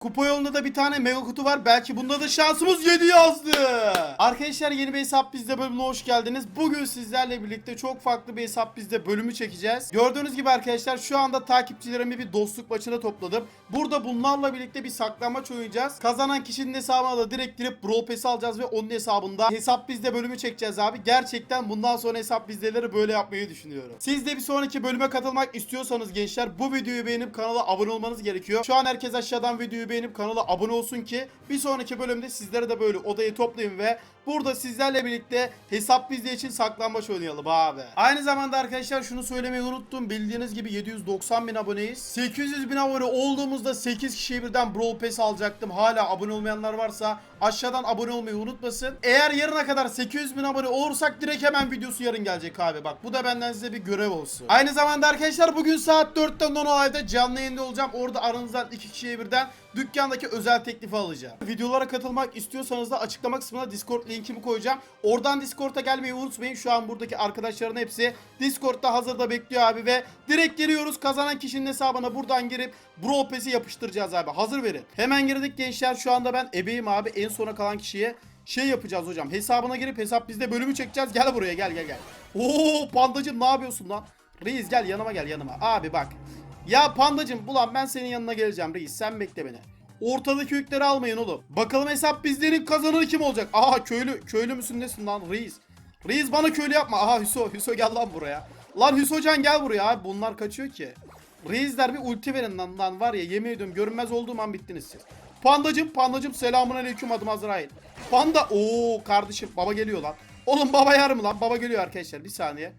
Kupa yolunda da bir tane mega kutu var. Belki bunda da şansımız 7 yazdı. Arkadaşlar yeni bir hesap bizde bölümüne hoş geldiniz. Bugün sizlerle birlikte çok farklı bir hesap bizde bölümü çekeceğiz. Gördüğünüz gibi arkadaşlar şu anda takipçilerimi bir dostluk maçına topladım. Burada bunlarla birlikte bir saklanmaç oynayacağız. Kazanan kişinin hesabına da direkt girip Brawl Pass'i alacağız ve onun hesabında hesap bizde bölümü çekeceğiz abi. Gerçekten bundan sonra hesap bizdeleri böyle yapmayı düşünüyorum. Siz de bir sonraki bölüme katılmak istiyorsanız gençler bu videoyu beğenip kanala abone olmanız gerekiyor. Şu an herkes aşağıdan videoyu beğenip kanala abone olsun ki bir sonraki bölümde sizlere de böyle odayı toplayın ve burada sizlerle birlikte hesap bizde için saklambaç oynayalım abi. Aynı zamanda arkadaşlar şunu söylemeyi unuttum. Bildiğiniz gibi 790 bin aboneyiz. 800 bin abone olduğumuzda 8 kişiye birden Brawl Pass alacaktım. Hala abone olmayanlar varsa aşağıdan abone olmayı unutmasın. Eğer yarına kadar 800 bin abone olursak direkt hemen videosu yarın gelecek abi. Bak bu da benden size bir görev olsun. Aynı zamanda arkadaşlar bugün saat 4'ten 10 ayda canlı yayında olacağım. Orada aranızdan 2 kişiye birden dükkandaki özel teklifi alacağım. Videolara katılmak istiyorsanız da açıklama kısmına Discord linkimi koyacağım. Oradan Discord'a gelmeyi unutmayın. Şu an buradaki arkadaşların hepsi Discord'da hazırda bekliyor abi ve direkt giriyoruz. Kazanan kişinin hesabına buradan girip Brawl Pass'i yapıştıracağız abi. Hazır verin. Hemen girdik gençler. Şu anda ben ebeyim abi. En sona kalan kişiye şey yapacağız hocam. Hesabına girip hesap bizde bölümü çekeceğiz. Gel buraya gel gel gel. Oo pandacım ne yapıyorsun lan? Reis gel yanıma gel yanıma. Abi bak. Ya pandacım ulan ben senin yanına geleceğim reis. Sen bekle beni. Ortadaki yükleri almayın oğlum. Bakalım hesap bizlerin kazananı kim olacak? Aha köylü. Köylü müsün nesin lan reis? Reis bana köylü yapma. Aha Hüso. Hüso gel lan buraya. Lan Hüsocan gel buraya abi. Bunlar kaçıyor ki. Reisler bir ulti verin lan, lan var ya yemin ediyorum görünmez olduğum an bittiniz siz. Pandacım pandacım selamun aleyküm adım Azrail. Panda ooo kardeşim baba geliyor lan. Oğlum baba yer mi lan? Baba geliyor arkadaşlar bir saniye.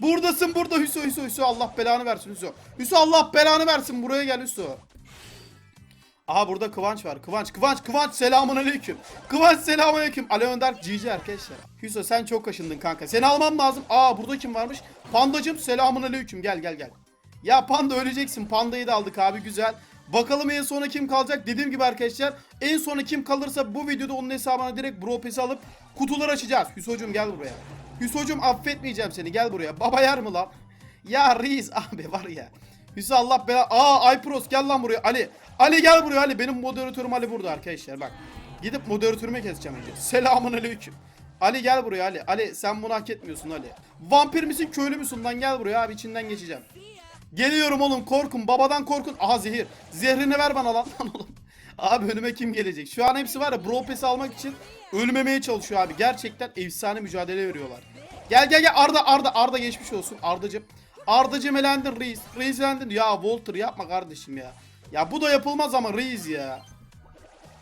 Buradasın burada Hüso Hüso Hüso Allah belanı versin Hüso. Hüso Allah belanı versin buraya gel Hüso. Aha burada Kıvanç var. Kıvanç, Kıvanç, Kıvanç selamun aleyküm. Kıvanç selamun aleyküm. Ali Önder GG arkadaşlar. Hüso sen çok kaşındın kanka. Seni almam lazım. Aa burada kim varmış? Pandacım selamun aleyküm. Gel gel gel. Ya panda öleceksin. Pandayı da aldık abi güzel. Bakalım en sona kim kalacak? Dediğim gibi arkadaşlar en sona kim kalırsa bu videoda onun hesabına direkt Bro Pass'i alıp kutular açacağız. Hüso'cum gel buraya. Hüso'cum affetmeyeceğim seni gel buraya. Baba yer mi lan? Ya reis abi var ya. Hüso Allah bela... Aa Aypros gel lan buraya Ali. Ali gel buraya Ali. Benim moderatörüm Ali burada arkadaşlar bak. Gidip moderatörüme keseceğim önce. Selamun aleyküm. Ali gel buraya Ali. Ali sen bunu hak etmiyorsun Ali. Vampir misin köylü müsün lan gel buraya abi içinden geçeceğim. Geliyorum oğlum korkun babadan korkun. Aha zehir. Zehrini ver bana lan lan oğlum. Abi önüme kim gelecek? Şu an hepsi var ya Brawl Pass'i almak için ölmemeye çalışıyor abi. Gerçekten efsane mücadele veriyorlar. Gel gel gel Arda Arda Arda geçmiş olsun Ardacım. Ardacım elendin reis. Reis elendin. Ya Walter yapma kardeşim ya. Ya bu da yapılmaz ama reis ya.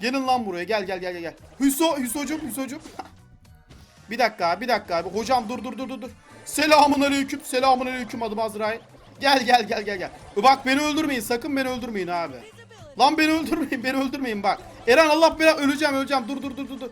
Gelin lan buraya gel gel gel gel. gel. Hüso Hüsocum Hüsocum. bir dakika bir dakika abi. Hocam dur dur dur dur. Selamun aleyküm. Selamun aleyküm adım Azrail. Gel gel gel gel gel. Bak beni öldürmeyin sakın beni öldürmeyin abi. Lan beni öldürmeyin beni öldürmeyin bak. Eren Allah bela öleceğim öleceğim dur dur dur dur. dur.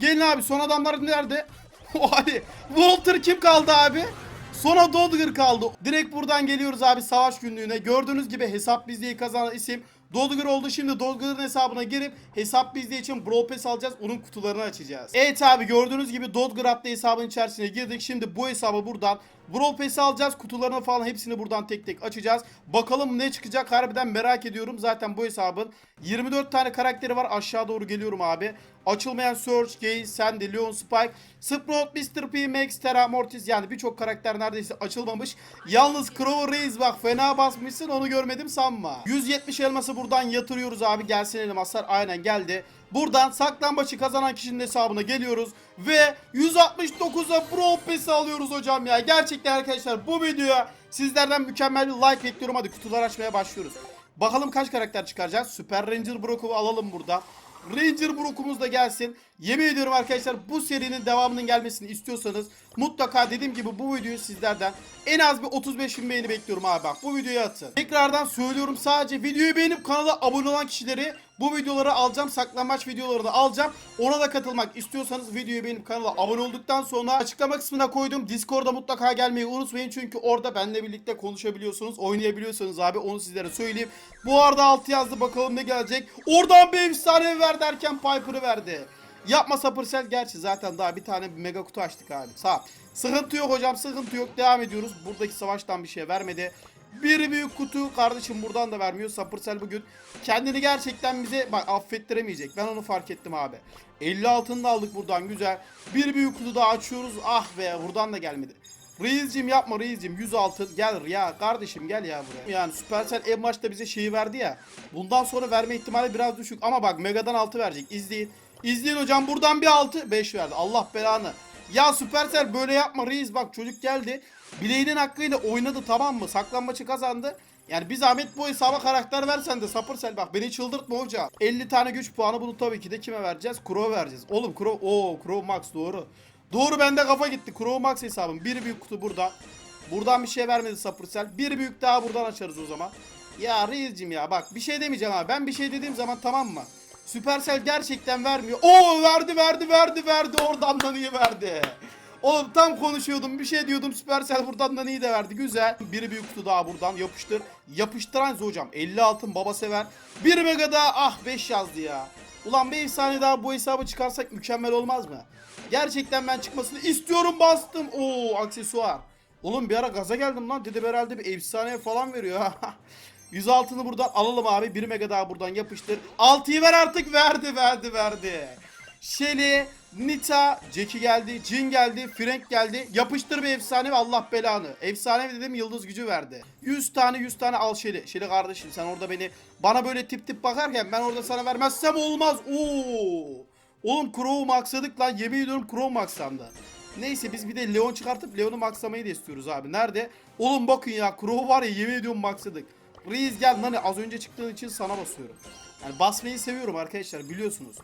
Gelin abi son adamlar nerede? Hadi. Walter kim kaldı abi? Sonra Dodger kaldı. Direkt buradan geliyoruz abi savaş günlüğüne. Gördüğünüz gibi hesap bizliği kazanan isim Dodger oldu. Şimdi Dodger'ın hesabına girip hesap bizliği için Brawl alacağız. Onun kutularını açacağız. Evet abi gördüğünüz gibi Dodger adlı hesabın içerisine girdik. Şimdi bu hesabı buradan Brawl alacağız. Kutularını falan hepsini buradan tek tek açacağız. Bakalım ne çıkacak harbiden merak ediyorum. Zaten bu hesabın 24 tane karakteri var. Aşağı doğru geliyorum abi. Açılmayan Surge, Gay, Sandy, Leon, Spike, Sprout, Mr. P, Max, Terra, Mortis yani birçok karakter neredeyse açılmamış. Yalnız Crow Reis bak fena basmışsın onu görmedim sanma. 170 elması buradan yatırıyoruz abi. Gelsin elmaslar aynen geldi. Buradan saklambaçı kazanan kişinin hesabına geliyoruz ve 169'a Pro Pass'i alıyoruz hocam ya. Gerçekten arkadaşlar bu videoya sizlerden mükemmel bir like bekliyorum. Hadi kutular açmaya başlıyoruz. Bakalım kaç karakter çıkaracağız. Super Ranger Brock'u alalım burada. Ranger Brock'umuz da gelsin. Yemin ediyorum arkadaşlar bu serinin devamının gelmesini istiyorsanız mutlaka dediğim gibi bu videoyu sizlerden en az bir 35 bin beğeni bekliyorum abi bak bu videoyu atın. Tekrardan söylüyorum sadece videoyu beğenip kanala abone olan kişileri bu videoları alacağım. Saklanmaç videolarını alacağım. Ona da katılmak istiyorsanız videoyu beğenip kanala abone olduktan sonra açıklama kısmına koydum. Discord'a mutlaka gelmeyi unutmayın. Çünkü orada benimle birlikte konuşabiliyorsunuz. Oynayabiliyorsunuz abi. Onu sizlere söyleyeyim. Bu arada altı yazdı bakalım ne gelecek. Oradan bir efsane ver derken Piper'ı verdi. Yapma Sapırsel gerçi zaten daha bir tane mega kutu açtık abi. Sağ. Sıkıntı yok hocam sıkıntı yok. Devam ediyoruz. Buradaki savaştan bir şey vermedi. Bir büyük kutu kardeşim buradan da vermiyor. Sapırsel bugün kendini gerçekten bize bak affettiremeyecek. Ben onu fark ettim abi. 50 altını da aldık buradan güzel. Bir büyük kutu daha açıyoruz. Ah be buradan da gelmedi. Reis'cim yapma Reis'cim 100 altın gel ya kardeşim gel ya buraya. Yani Supercell en başta bize şeyi verdi ya. Bundan sonra verme ihtimali biraz düşük ama bak Mega'dan 6 verecek. İzleyin. İzleyin hocam buradan bir 6 5 verdi. Allah belanı. Ya Supercell böyle yapma Reis bak çocuk geldi. Bileğinin hakkıyla oynadı tamam mı? Saklanmaçı kazandı. Yani bir zahmet bu hesaba karakter versen de Supercell bak beni çıldırtma hocam. 50 tane güç puanı bunu tabii ki de kime vereceğiz? Crow vereceğiz. Oğlum Crow, oo Crow Max doğru. Doğru bende kafa gitti. Crow Max hesabım. Bir büyük kutu burada. Buradan bir şey vermedi Supercell. Bir büyük daha buradan açarız o zaman. Ya Reis'cim ya bak bir şey demeyeceğim abi. Ben bir şey dediğim zaman tamam mı? Supercell gerçekten vermiyor. Oo verdi verdi verdi verdi. Oradan da niye verdi? Oğlum tam konuşuyordum bir şey diyordum Supercell buradan da iyi de verdi güzel. Bir büyük kutu daha buradan yapıştır. Yapıştıran hocam 50 altın baba sever. Bir mega daha ah 5 yazdı ya. Ulan bir efsane daha bu hesabı çıkarsak mükemmel olmaz mı? Gerçekten ben çıkmasını istiyorum bastım. Oo aksesuar. Oğlum bir ara gaza geldim lan dedim herhalde bir efsane falan veriyor. 100 altını buradan alalım abi. 1 mega daha buradan yapıştır. 6'yı ver artık. Verdi verdi verdi. Shelly, Nita, Jackie geldi, Jin geldi, Frank geldi. Yapıştır bir efsane ve Allah belanı. Efsane dedim yıldız gücü verdi. 100 tane 100 tane al Shelly. Shelly kardeşim sen orada beni bana böyle tip tip bakarken ben orada sana vermezsem olmaz. Oo. Oğlum Crow'u maxladık lan. Yemin ediyorum Crow maxlandı. Neyse biz bir de Leon çıkartıp Leon'u maxlamayı da istiyoruz abi. Nerede? Oğlum bakın ya Crow var ya yemin ediyorum maxladık. Reis gel lan az önce çıktığın için sana basıyorum. Yani basmayı seviyorum arkadaşlar biliyorsunuz.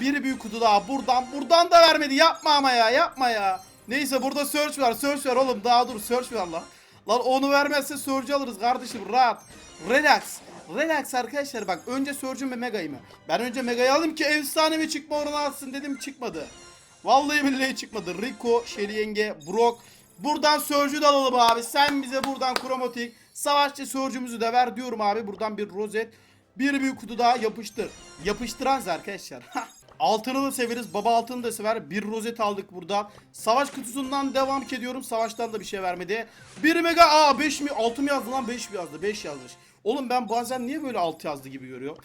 Bir büyük kutu daha buradan buradan da vermedi yapma ama ya yapma ya. Neyse burada search var search var oğlum daha dur search var lan. Lan onu vermezse search alırız kardeşim rahat. Relax. Relax arkadaşlar bak önce Surge'un ve Mega'yı mı? Ben önce Mega'yı alayım ki efsane bir çıkma oranı alsın dedim çıkmadı. Vallahi billahi çıkmadı. Rico, Shelly yenge, Brock. Buradan Surge'ü de alalım abi. Sen bize buradan kromatik. Savaşçı Surge'ümüzü de ver diyorum abi. Buradan bir rozet. Bir büyük kutu daha yapıştır. Yapıştıranız arkadaşlar. Altını da severiz. Baba altını da sever. Bir rozet aldık burada. Savaş kutusundan devam ediyorum. Savaştan da bir şey vermedi. Bir mega aa 5 mi 6 mı yazdı lan 5 mi yazdı 5 yazmış. Oğlum ben bazen niye böyle 6 yazdı gibi görüyorum.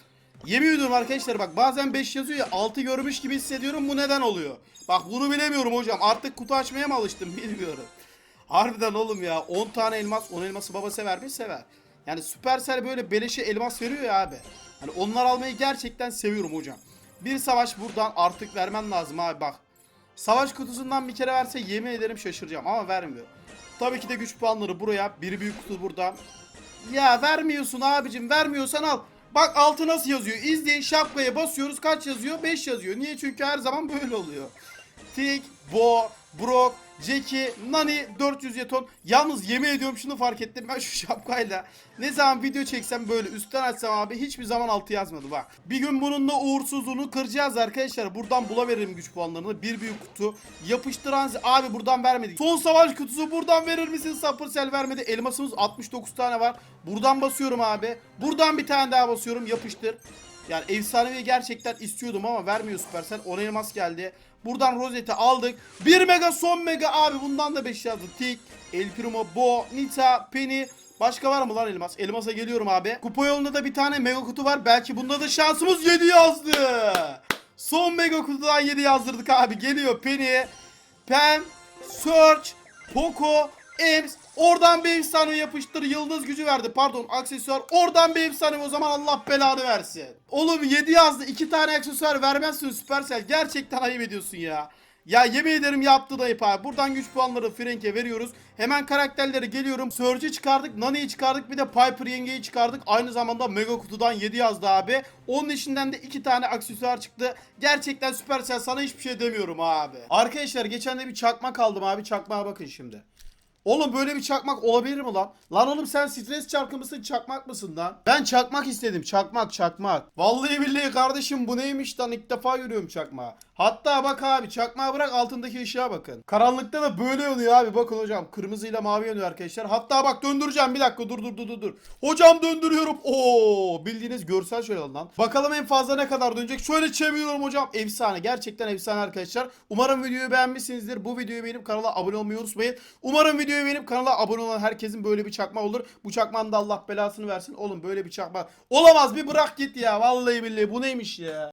Yemin ediyorum arkadaşlar bak bazen 5 yazıyor ya 6 görmüş gibi hissediyorum bu neden oluyor? Bak bunu bilemiyorum hocam artık kutu açmaya mı alıştım bilmiyorum. Harbiden oğlum ya 10 tane elmas 10 elması baba sever mi sever. Yani Supercell böyle beleşe elmas veriyor ya abi. Hani onlar almayı gerçekten seviyorum hocam. Bir savaş buradan artık vermen lazım abi bak. Savaş kutusundan bir kere verse yemin ederim şaşıracağım ama vermiyor. Tabii ki de güç puanları buraya. Bir büyük kutu buradan. Ya vermiyorsun abicim vermiyorsan al. Bak altı nasıl yazıyor. İzleyin şapkaya basıyoruz kaç yazıyor? 5 yazıyor. Niye? Çünkü her zaman böyle oluyor. Tik, Bo, Brock, Jackie, Nani 400 jeton. Yalnız yemin ediyorum şunu fark ettim. Ben şu şapkayla ne zaman video çeksem böyle üstten açsam abi hiçbir zaman altı yazmadı bak. Bir gün bununla uğursuzluğunu kıracağız arkadaşlar. Buradan bulaveririm güç puanlarını. Bir büyük kutu. Yapıştıran abi buradan vermedik. Son savaş kutusu buradan verir misin? Supercell vermedi. Elmasımız 69 tane var. Buradan basıyorum abi. Buradan bir tane daha basıyorum. Yapıştır. Yani efsanevi gerçekten istiyordum ama vermiyor Supercell. 10 elmas geldi. Buradan rozeti aldık. 1 mega son mega abi bundan da 5 yazdı. Tik, El Primo, Bo, Nita, Penny. Başka var mı lan elmas? Elmas'a geliyorum abi. Kupa yolunda da bir tane mega kutu var. Belki bunda da şansımız 7 yazdı. Son mega kutudan 7 yazdırdık abi. Geliyor Penny, Pen, Search, Poco, Ems. Oradan bir efsane yapıştır. Yıldız gücü verdi. Pardon aksesuar. Oradan bir efsane o zaman Allah belanı versin. Oğlum 7 yazdı. 2 tane aksesuar vermezsin Supercell. Gerçekten ayıp ediyorsun ya. Ya yemin ederim yaptı da abi. Buradan güç puanları Frank'e veriyoruz. Hemen karakterlere geliyorum. Surge'ı çıkardık. Nani'yi çıkardık. Bir de Piper yengeyi çıkardık. Aynı zamanda Mega Kutu'dan 7 yazdı abi. Onun içinden de 2 tane aksesuar çıktı. Gerçekten Supercell sana hiçbir şey demiyorum abi. Arkadaşlar geçen de bir çakmak aldım abi. Çakmağa bakın şimdi. Oğlum böyle bir çakmak olabilir mi lan? Lan oğlum sen stres çarkı mısın çakmak mısın lan? Ben çakmak istedim çakmak çakmak. Vallahi billahi kardeşim bu neymiş lan ilk defa görüyorum çakmağı. Hatta bak abi çakmağı bırak altındaki ışığa bakın. Karanlıkta da böyle yanıyor abi bakın hocam. Kırmızıyla mavi yanıyor arkadaşlar. Hatta bak döndüreceğim bir dakika dur dur dur dur. dur. Hocam döndürüyorum. Oo bildiğiniz görsel şöyle lan. Bakalım en fazla ne kadar dönecek. Şöyle çeviriyorum hocam. Efsane gerçekten efsane arkadaşlar. Umarım videoyu beğenmişsinizdir. Bu videoyu beğenip kanala abone olmayı unutmayın. Umarım video videoyu beğenip kanala abone olan herkesin böyle bir çakma olur. Bu çakmanın da Allah belasını versin. Oğlum böyle bir çakma olamaz bir bırak git ya. Vallahi billahi bu neymiş ya.